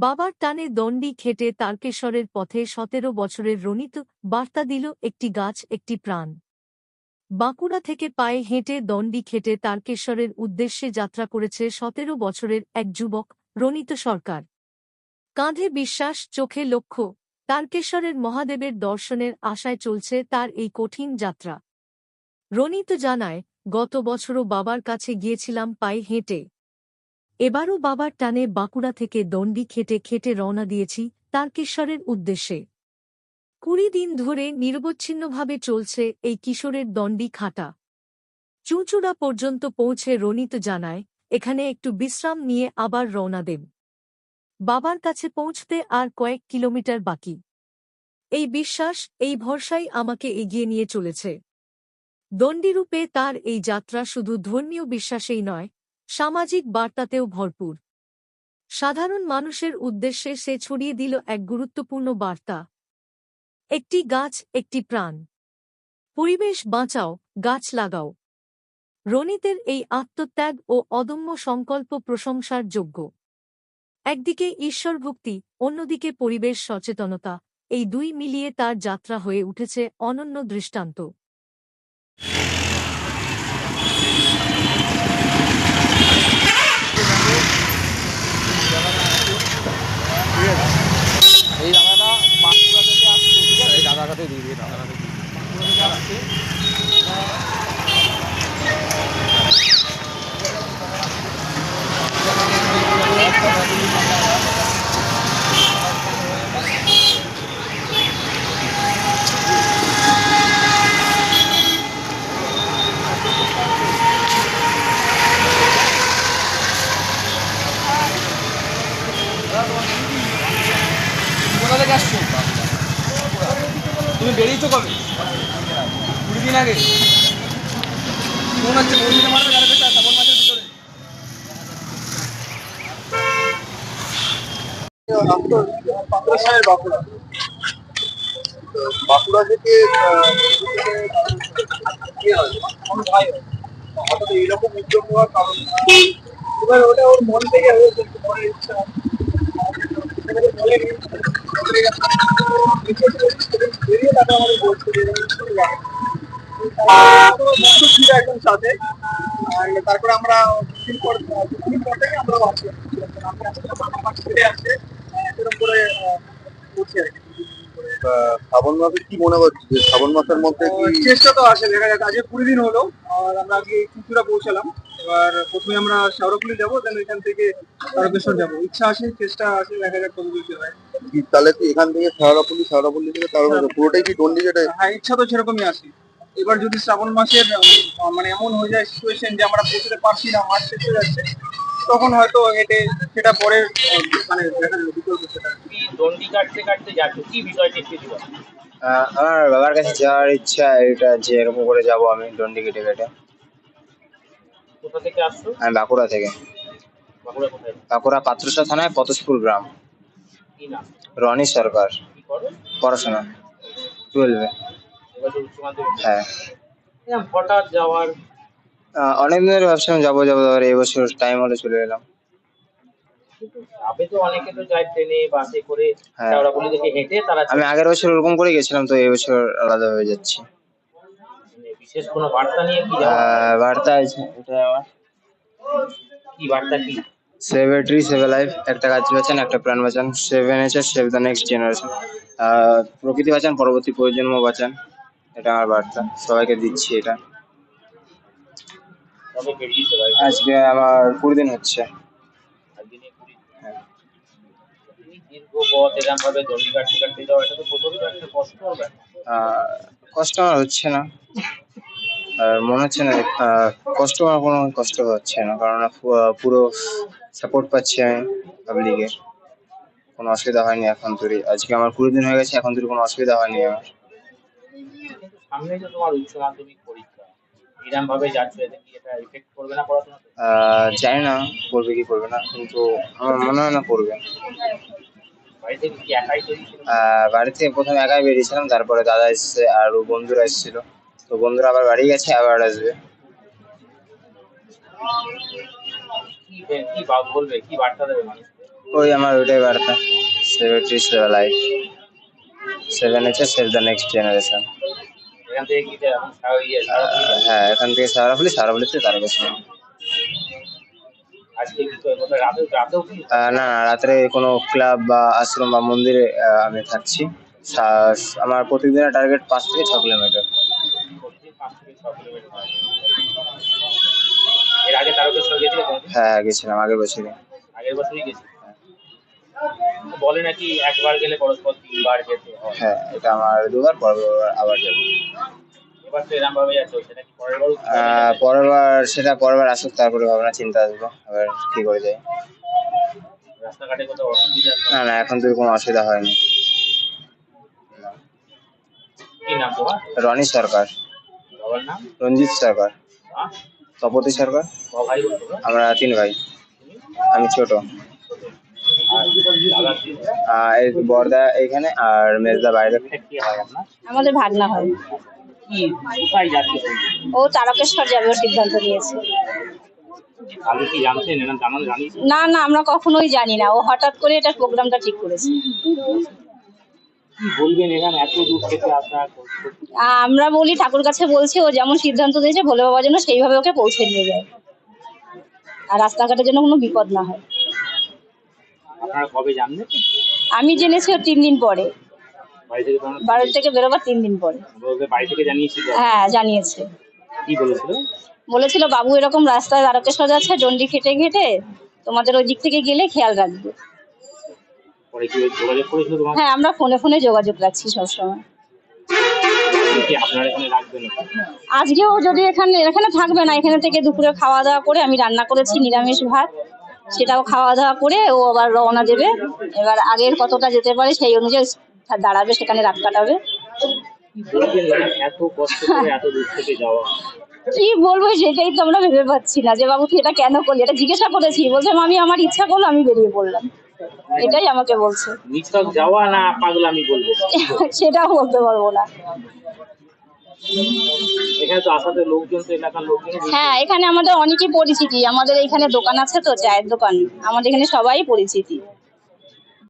বাবার টানে দণ্ডি খেটে তারকেশ্বরের পথে সতেরো বছরের রণিত বার্তা দিল একটি গাছ, একটি প্রাণ। বাঁকুড়া থেকে পায়ে হেঁটে দণ্ডি খেটে তারকেশ্বরের উদ্দেশ্যে যাত্রা করেছে সতেরো বছরের এক যুবক, রণিত সরকার। কাঁধে বিশ্বাস, চোখে লক্ষ্য, তারকেশ্বরের মহাদেবের দর্শনের আশায় চলছে তার এই কঠিন যাত্রা। রনিত জানায়, গত বছরও বাবার কাছে গিয়েছিলাম পায়ে হেঁটে। এবারও বাবার টানে বাঁকুড়া থেকে দণ্ডি খেটে খেটে রওনা দিয়েছি তারকেশ্বরের উদ্দেশ্যে। কুড়ি দিন ধরে নিরবচ্ছিন্নভাবে চলছে এই কিশোরের দণ্ডি খাটা। চুঁচুড়া পর্যন্ত পৌঁছে রনিত জানায়, এখানে একটু বিশ্রাম নিয়ে আবার রওনা দেব। বাবার কাছে পৌঁছতে আর কয়েক কিলোমিটার বাকি। এই বিশ্বাস, এই ভরসাই আমাকে এগিয়ে নিয়ে চলেছে। দণ্ডিরূপে তার এই যাত্রা শুধু ধর্মীয় বিশ্বাসেই নয় সামাজিক বার্তাতেও ভরপুর। সাধারণ মানুষের উদ্দেশ্যে সে ছড়িয়ে দিল এক গুরুত্বপূর্ণ বার্তা। একটি গাছ, একটি প্রাণ। পরিবেশ বাঁচাও, গাছ লাগাও। রনিতের এই আত্মত্যাগ ও অদম্য সংকল্প প্রশংসার যোগ্য। একদিকে ঈশ্বরভক্তি অন্যদিকে পরিবেশ সচেতনতা, এই দুই মিলিয়ে তার যাত্রা হয়ে উঠেছে অনন্য দৃষ্টান্ত এই দাদাটা বাঁকুড়া থেকে আসছে ঠিক আছে এই দাদাটাতে দিয়ে দিয়ে দাদাটাতে দিয়ে দিয়ে। বাঁকুড়া থেকে আসছে থেকে আসছো? তুমি বেরিয়েছো কবে? কুড়ি দিন আগে। বাঁকুড়া থেকে। হঠাৎ এইরকম উদ্যোগ হওয়ার কারণ। এবার ওটা ওর মন থেকে হয়েছে মনের ইচ্ছা সাথে তারপরে আমরা আমরা করে আর কি শ্রাবণ মাসে কি মনে হচ্ছে? শ্রাবণ মাসের মধ্যে চেষ্টা তো আছে, দেখা যাক। আজকে কুড়ি দিন হলো, আর আমরা আজকে চুচুড়া পৌঁছালাম। এবার প্রথমে আমরা শাওরাকুলি যাব দেন এখান থেকে তারকেশ্বর যাব। ইচ্ছা আছে চেষ্টা আছে দেখা যাক কত কিছু হয় কি তাহলে কি এখান থেকে শেওড়াপল্লি শেওড়াপল্লি থেকে তার পুরোটাই কি ডন্ডি কেটে হ্যাঁ ইচ্ছা তো সেরকমই আছে। এবার যদি শ্রাবণ মাসের মানে এমন হয়ে যায় সিচুয়েশন যে আমরা পৌঁছতে পারছি না মাস শেষ হয়ে যাচ্ছে তখন হয়তো হেঁটে সেটা পরে মানে দেখা যাবে বিকল্প সেটা। দণ্ডি কাটতে কাটতে যাচ্ছ? কি বিষয়টা একটু আমার বাবার কাছে যাওয়ার ইচ্ছা এটা যে এরকম করে যাব আমি ডন্ডি কেটে কেটে কোথা থেকে আসছো? আমি বাঁকুড়া থেকে। বাঁকুড়া কোথায়? বাঁকুড়া পাত্রসা থানায় পতসপুর গ্রাম। কি নাম? রনি সরকার। কি করো পড়াশোনা। টুয়েলভে। এবছর উচ্চ মাধ্যমিক। হ্যাঁ। হঠাৎ যাওয়ার অনেক দিনের ভাবছিলাম যাব যাব এবার এই বছর টাইম হলে চলে এলাম। কিন্তু তো অনেকে তো যায় ট্রেনে বাসে করে। হ্যাঁ। হেঁটে তারা আমি আগের বছর ওরকম করে গেছিলাম তো এবছর আলাদা হয়ে যাচ্ছি। বিশেষ কোনো বার্তা নিয়ে কি যাওয়া? বার্তা আছে। এটা আমার কি বার্তা কি? Save a tree save a life একটা গাছ বাঁচান একটা প্রাণ বাঁচান। Save a nature save the next generation প্রকৃতি বাঁচান পরবর্তী প্রজন্ম বাঁচান। এটা আমার বার্তা। সবাইকে দিচ্ছি এটা। আজকে আমার কুড়ি দিন হচ্ছে। হ্যাঁ। কষ্ট হচ্ছে না। আর মনে হচ্ছে না কষ্ট আমার কোনো কষ্ট হচ্ছে না কারণ পুরো সাপোর্ট পাচ্ছি আমি পাবলিকের কোনো অসুবিধা হয়নি এখন তুই আজকে আমার কুড়ি দিন হয়ে গেছে এখন তুই কোনো অসুবিধা হয়নি আমার। কিন্তু সামনে তো তোমার উচ্চ মাধ্যমিক পরীক্ষা এরকম ভাবে যাচ্ছ এতে কি এটা ইফেক্ট করবে না জানি না করবে কি করবে না কিন্তু আমার মনে হয় না করবে। বাড়ি থেকে কি একাই তৈরি ছিল? আহ, বাড়ি থেকে প্রথমে একাই বেরিয়েছিলাম তারপরে দাদা এসছে আর বন্ধুরা এসেছিল। তো বন্ধুরা আবার বাড়ি গেছে আবার আসবে। ওই আমার ওইটাই বার্তা সেভেন্টি সেভেন লাইফ সেভেন হচ্ছে সেভ দ্য? নেক্সট জেনারেশন হ্যাঁ এখান থেকে সারাফুলি সারাফুলিতে না রাত্রে কোনো ক্লাব বা আশ্রম বা মন্দিরে আমি থাকছি। আমার প্রতিদিনের টার্গেট পাঁচ থেকে ছ কিলোমিটার প্রতিদিন পাঁচ থেকে ছ কিলোমিটার হয়। এর আগে তারকেশ্বর গেছিলে কোনোদিন? হ্যাঁ গেছিলাম আগের আগের বছরই গেছি বলে নাকি একবার গেলে পরস্পর তিনবার যেতে হয়। হ্যাঁ এটা আমার দুবার আবার যাব। এবার তো এরকম ভাবে যাচ্ছে সেটা কি পরের বার আহ, পরের বার সেটা পরের বার আসুক তারপরে ভাবনা চিন্তা আসব আবার কি করে যাই। রাস্তাঘাটে কোথাও অসুবিধা না না এখন তো কোনো অসুবিধা হয়নি। কি নাম তোমার? রনি সরকার। রঞ্জিত সরকার। তপতি সরকার। আমরা তিন ভাই। আমি ছোট। বর্দা এইখানে আর মেজদা বাইরে। হয় আমাদের ভাগনা হয়। কি? কোথায় যাচ্ছে? ও তারকেশ্বর যাবে ও সিদ্ধান্ত নিয়েছে। না না আমরা কখনোই জানি না। ও হঠাৎ করে এটা প্রোগ্রামটা ঠিক করেছে। আমরা বলি ঠাকুর কাছে বলছি ও যেমন সিদ্ধান্ত দিয়েছে ভোলে বাবার জন্য সেইভাবে ওকে পৌঁছে নিয়ে যায়। আর রাস্তাঘাটের জন্য কোনো বিপদ না হয়। আমি জেনেছি ও তিন দিন পরে। বাড়ি থেকে বেরোবার তিন দিন পরে। হ্যাঁ জানিয়েছে। বলেছিল? বাবু এরকম রাস্তায় তারকেশ্বর যাচ্ছে ডন্ডি খেটে খেটে তোমাদের ওই দিক থেকে গেলে খেয়াল রাখবে। পরে কি যোগাযোগ করেছিল তোমার? হ্যাঁ আমরা ফোনে ফোনে যোগাযোগ রাখছি সবসময়। আজকেও যদি এখানে এখানে থাকবে না এখানে থেকে দুপুরে খাওয়া দাওয়া করে আমি রান্না করেছি নিরামিষ ভাত সেটাও খাওয়া দাওয়া করে ও আবার রওনা দেবে। এবার আগের কতটা যেতে পারে সেই অনুযায়ী দাঁড়াবে সেখানে রাত কাটাবে। যাওয়া। কি বলব সেটাই তো আমরা ভেবে পাচ্ছি না। যে বাবু তুই এটা কেন করলি? এটা জিজ্ঞাসা করেছি। বলছে আমি আমার ইচ্ছা করল আমি বেরিয়ে পড়লাম। এটাই আমাকে বলছে। নিছক যাওয়া না পাগলামি বলবে? সেটাও বলতে পারব না। এখানে তো আসাতে লোকজন তো এলাকার লোকজন। হ্যাঁ এখানে আমাদের অনেকই পরিচিতি। আমাদের এখানে দোকান আছে তো চায়ের দোকান। আমাদের এখানে সবাই পরিচিতি।